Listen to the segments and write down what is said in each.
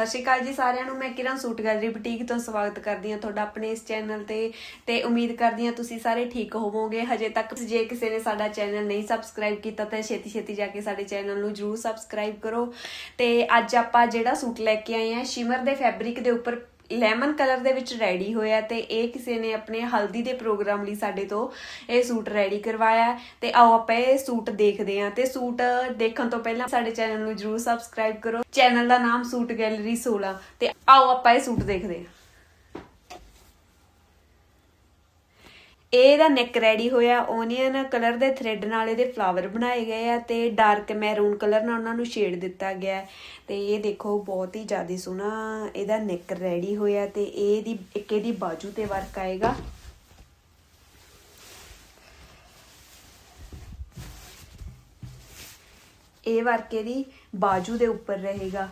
ਸਤਿ ਸ਼੍ਰੀ ਅਕਾਲ ਜੀ ਸਾਰਿਆਂ ਨੂੰ, ਮੈਂ ਕਿਰਨ ਸੂਟ ਗੈਲਰੀ ਬੁਟੀਕ ਤੋਂ ਸਵਾਗਤ ਕਰਦੀ ਹਾਂ ਤੁਹਾਡਾ ਆਪਣੇ ਇਸ ਚੈਨਲ ਤੇ ਤੇ ਉਮੀਦ ਕਰਦੀ ਹਾਂ ਤੁਸੀਂ ਸਾਰੇ ਠੀਕ ਹੋਵੋਗੇ। ਹਜੇ ਤੱਕ ਜੇ ਕਿਸੇ ਨੇ ਸਾਡਾ ਚੈਨਲ ਨਹੀਂ ਸਬਸਕ੍ਰਾਈਬ ਕੀਤਾ ਤਾਂ ਛੇਤੀ ਛੇਤੀ ਜਾ ਕੇ ਸਾਡੇ ਚੈਨਲ ਨੂੰ ਜਰੂਰ ਸਬਸਕ੍ਰਾਈਬ ਕਰੋ। ਤੇ ਅੱਜ ਆਪਾਂ ਜਿਹੜਾ ਸੂਟ ਲੈ ਕੇ ਆਏ ਹਾਂ, ਸ਼ਿਮਰ ਦੇ ਫੈਬਰਿਕ ਦੇ ਉੱਪਰ ਲੈਮਨ ਕਲਰ ਦੇ ਵਿੱਚ ਰੈਡੀ ਹੋਇਆ ਤੇ ਇਹ ਕਿਸੇ ਨੇ ਆਪਣੇ ਹਲਦੀ ਦੇ ਪ੍ਰੋਗਰਾਮ ਲਈ ਸਾਡੇ ਤੋਂ ਇਹ ਸੂਟ ਰੈਡੀ ਕਰਵਾਇਆ ਹੈ। ਤੇ ਆਓ ਆਪਾਂ ਇਹ ਸੂਟ ਦੇਖਦੇ ਹਾਂ ਤੇ ਸੂਟ ਦੇਖਣ ਤੋਂ ਪਹਿਲਾਂ ਸਾਡੇ ਚੈਨਲ ਨੂੰ ਜਰੂਰ ਸਬਸਕ੍ਰਾਈਬ ਕਰੋ। ਚੈਨਲ ਦਾ ਨਾਮ ਸੂਟ ਗੈਲਰੀ 16 ਤੇ ਆਓ ਆਪਾਂ ਇਹ ਸੂਟ ਦੇਖਦੇ ਹਾਂ। ਇਹ ਇਹਦਾ ਨੈਕ ਰੈਡੀ ਹੋਇਆ ਓਨੀਅਨ ਕਲਰ ਦੇ ਥ੍ਰੈਡ ਨਾਲ ਇਹਦੇ ਫਲਾਵਰ ਬਣਾਏ ਗਏ ਆ ਤੇ ਡਾਰਕ ਮੈਰੂਨ ਕਲਰ ਨਾਲ ਉਹਨਾਂ ਨੂੰ ਸ਼ੇਡ ਦਿੱਤਾ ਗਿਆ ਹੈ। ਤੇ ਇਹ ਦੇਖੋ, ਬਹੁਤ ਹੀ ਜ਼ਿਆਦਾ ਸੋਹਣਾ ਇਹਦਾ ਨੈਕ ਰੈਡੀ ਹੋਇਆ ਤੇ ਇਹਦੀ, ਇੱਕ ਇਹਦੀ ਬਾਜੂ ਤੇ ਵਰਕ ਆਏਗਾ ਇਹ ਵਰਕ ਇਹਦੀ ਬਾਜੂ ਦੇ ਉੱਪਰ ਰਹੇਗਾ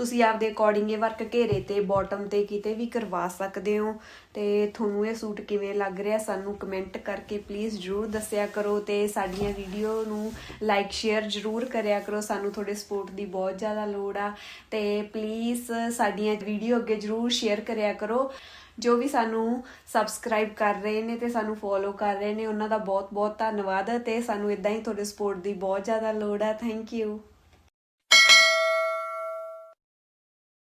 ਤੁਸੀਂ ਆਪਦੇ ਅਕੋਰਡਿੰਗ ਇਹ ਵਰਕ ਘੇਰੇ ਤੇ ਬਾਟਮ ਤੇ ਕਿਤੇ ਵੀ ਕਰਵਾ ਸਕਦੇ ਹੋ। ਤੇ ਤੁਹਾਨੂੰ ਇਹ ਸੂਟ ਕਿਵੇਂ ਲੱਗ ਰਿਹਾ ਸਾਨੂੰ ਕਮੈਂਟ ਕਰਕੇ ਪਲੀਜ਼ ਜਰੂਰ ਦੱਸਿਆ ਕਰੋ ਤੇ ਸਾਡੀਆਂ ਵੀਡੀਓ ਨੂੰ ਲਾਈਕ ਸ਼ੇਅਰ ਜਰੂਰ ਕਰਿਆ ਕਰੋ। ਸਾਨੂੰ ਤੁਹਾਡੇ ਸਪੋਰਟ ਦੀ ਬਹੁਤ ਜ਼ਿਆਦਾ ਲੋੜ ਆ ਤੇ ਪਲੀਜ਼ ਸਾਡੀਆਂ ਵੀਡੀਓ ਅੱਗੇ ਜਰੂਰ ਸ਼ੇਅਰ ਕਰਿਆ ਕਰੋ। ਜੋ ਵੀ ਸਾਨੂੰ ਸਬਸਕ੍ਰਾਈਬ ਕਰ ਰਹੇ ਨੇ ਤੇ ਸਾਨੂੰ ਫੋਲੋ ਕਰ ਰਹੇ ਨੇ, ਉਹਨਾਂ ਦਾ ਬਹੁਤ ਬਹੁਤ ਧੰਨਵਾਦ ਤੇ ਸਾਨੂੰ ਇਦਾਂ ਹੀ ਤੁਹਾਡੇ ਸਪੋਰਟ ਦੀ ਬਹੁਤ ਜ਼ਿਆਦਾ ਲੋੜ ਆ। Thank you